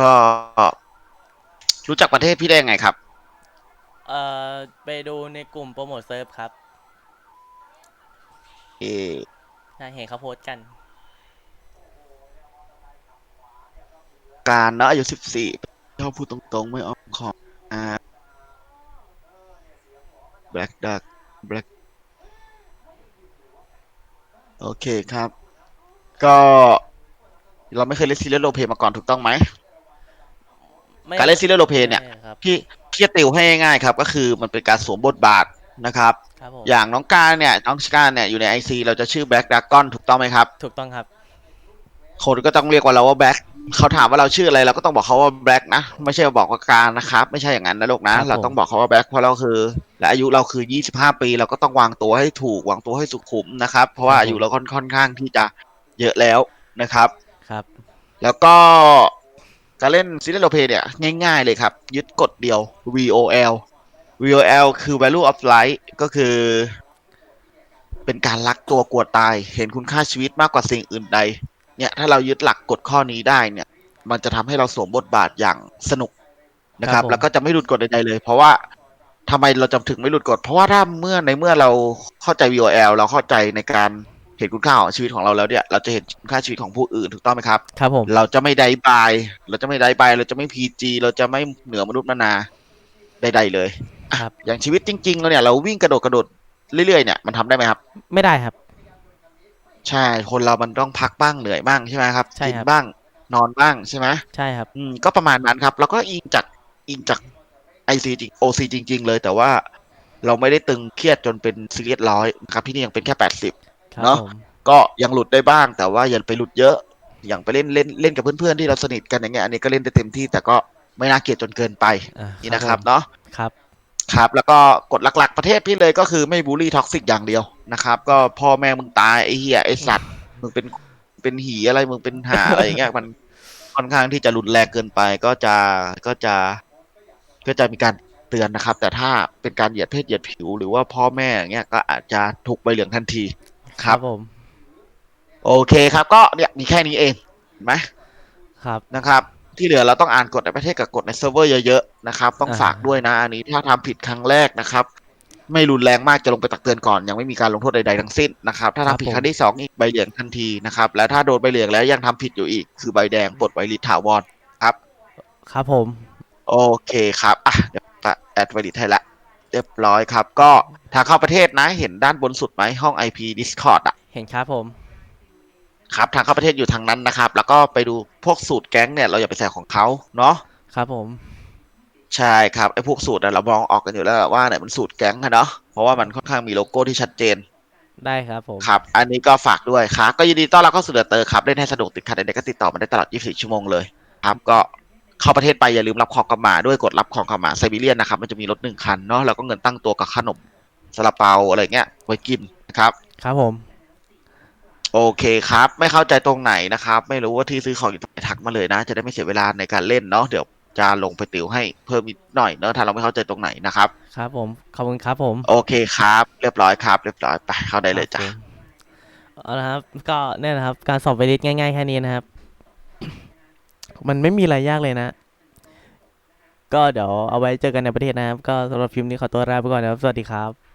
ก็รู้จักประเทศพี่ได้ยังไงครับ เอ่อไปดูในกลุ่มโปรโมทเซิร์ฟครับเอ่อใช่เห็นเขาโพสต์กัน การเนาะอายุสิบสี่ชอบพูดตรงๆ ไม่อ้อมค้อมอ่า black duck black โอเคครับ ก็ เราไม่เคยเล่นซีเรียสโรลเพลย์มาก่อนถูกต้องไหมไม่ การเล่นซีเรียสโรลเพลย์เนี่ยใช่ครับพี่พี่จะติวให้ง่ายๆครับก็คือมันเป็นการสวมบทบาทนะครับครับผมอย่างน้องการเนี่ยน้องการเนี่ยอยู่ในไอซีเราจะชื่อ Black Dragon ถูกต้องไหมครับ ถูกต้องครับ คนก็ต้องเรียกว่าเราว่า Black เขาถามว่าเราชื่ออะไรเราก็ต้องบอกเขาว่า Black นะไม่ใช่บอกว่าการนะครับไม่ใช่อย่างนั้นนะลูกนะครับผมเราต้องบอกเขาว่า Black เพราะเราคือ และอายุเราคือ 25 ปี เราก็ต้องวางตัวให้ถูกวางตัวให้สุขุมนะครับ เพราะว่าอายุเราค่อนค่อนข้างที่จะเยอะแล้วนะครับครับ แล้วก็ การเล่นซีรีส์โรเพเนี่ย ง่ายๆเลยครับ ยึดกฎเดียว VOL VOL คือ value of life ก็คือ เป็นการรักตัวกลัวตาย เห็นคุณค่าชีวิตมากกว่าสิ่งอื่นใด เนี่ย ถ้าเรายึดหลักกฎข้อนี้ได้เนี่ย มันจะทำให้เราสวมบทบาทอย่างสนุกนะคครัรับบผมแล้วก็จะไม่หลุดกฎใดๆเลย เพราะว่าทำไมเราจำถึงไม่หลุดกฎ เพราะว่าถ้าเมื่อในเมื่อเราเข้าใจ VOL เราเข้าใจในการ เห็นคุณค่าของชีวิตของเราแล้วเนี่ยเราจะเห็นคุณค่าชีวิตของผู้อื่นถูกต้องไหมครับ ครับผม เราจะไม่ได้บาย เราจะไม่ได้บาย เราจะไม่พีจีเราจะไม่เหนือมนุษย์นานาใดๆเลยอะครับ อย่างชีวิตจริงๆเราเนี่ยเราวิ่งกระโดดกระโดดเรื่อยๆเนี่ยมันทำได้ไหมครับ ไม่ได้ครับ ใช่คนเรามันต้องพักบ้างเหนื่อยบ้างใช่ไหมครับใช่กิครับบ้างนอนบ้างใช่ไหมใช่ครับ อืมก็ประมาณนั้นครับ แล้วก็อิงจากอิงจากไอซีจริงโอซีจริง ๆ เลยแต่ว่าเราไม่ได้ตึงเครียดจนเป็นซีเรียสร้อยนะครับพี่นี่ยังเป็นแค่แปดสิบครับ เนอะผมก็ยังหลุดได้บ้างแต่ว่าอย่าไปหลุดเยอะ อย่างไปเล่นเล่นเล่นกับเพื่อนๆที่เราสนิทกันอย่างเงี้ยอันนี้ก็เล่นได้เต็มที่แต่ก็ไม่น่าเกลียดจนเกินไปอ่านี่นะครับเนาะครับครับ แล้วก็กฎหลัก ๆ ประเทศพี่เลยก็คือไม่บูลลี่ท็อกซิกอย่างเดียวนะครับ ก็พ่อแม่มึงตายไอ้เหี้ยไอ้สัตว์มึงเป็นเป็นหีอะไรมึงเป็นหาอะไรอย่างเงี้ยมันค่อนข้างที่จะรุนแรงเกินไปก็จะก็จะก็จะมีการเตือนนะครับ แต่ถ้าเป็นการเหยียดเพศเหยียดผิว หรือว่าพ่อแม่อย่างเงี้ยก็อาจจะถูกใบเหลืองทันที ครับผม โอเคครับก็เนี่ยมีแค่นี้เองเห็นไหมครับ นะครับ ที่เหลือเราต้องอ่านกฎในประเทศกับกฎในเซิร์ฟเวอร์เยอะๆนะครับ ต้องอ่า ฝากด้วยนะอันนี้ถ้าทำผิดครั้งแรกนะครับ ไม่รุนแรงมากจะลงไปตักเตือนก่อน ยังไม่มีการลงโทษใดๆทั้งสิ้นนะครับ ถ้าทำผิดครั้งที่สองอีกใบเหลืองทันทีนะครับ และถ้าโดนใบเหลืองแล้วยังทำผิดอยู่อีก คือใบแดงปลดไวริสถาวรครับ ครับผม โอเคครับ อะ เดี๋ยวแอดไวริสให้ละ เรียบร้อยครับ ก็ทางเข้าประเทศนะเห็นด้านบนสุดไหมห้อง IP Discord อะ เห็นครับผม ครับทางเข้าประเทศอยู่ทางนั้นนะครับ แล้วก็ไปดูพวกสูตรแก๊งเนี่ยเราอย่าไปใส่ของเขาเนาะครับผม ใช่ครับไอ้พวกสูตรอะเรามองออกกันอยู่แล้วว่าเนี่ยมันสูตรแก๊งอะเนาะเพราะว่ามันค่อนข้างมีโลโก้ที่ชัดเจนได้ครับผม ครับ อันนี้ก็ฝากด้วยครับ ก็ยินดีต้อนรับเข้าสู่เดอะเตอร์ครับ เล่นให้สนุกติดขัดใดๆก็ติดต่อมาได้ตลอด 24 ชั่วโมงเลย ครับ ก็ เข้าประเทศไปอย่าลืมรับของกลับมาด้วยกดรับของกลับมาไซบีเรียนนะครับมันจะมีรถหนึ่งคันเนาะแล้วก็เงินตั้งตัวกับขนมซาลาเปาอะไรเงี้ยไว้กินนะครับ ครับผม โอเคครับ ไม่เข้าใจตรงไหนนะครับ ไม่รู้ว่าที่ซื้อของอยู่ตรงไหนทักมาเลยนะ จะได้ไม่เสียเวลาในการเล่นเนาะเดี๋ยวจะลงไปติวให้เพิ่มอีกหน่อยเนาะถ้าเราไม่เข้าใจตรงไหนนะครับ ครับผม ขอบคุณครับผม โอเคครับ เรียบร้อยครับ เรียบร้อยไปเข้าได้เลยจ้ะครับผมเอาละครับ ก็เนี่ยนะครับ การสอบไปลิสง่ายๆแค่นี้นะครับ มันไม่มีอะไรยากเลยนะ ก็เดี๋ยวเอาไว้เจอกันในประเทศนะครับ ก็สำหรับฟิล์มนี้ขอตัวลาไปก่อนนะครับ สวัสดีครับ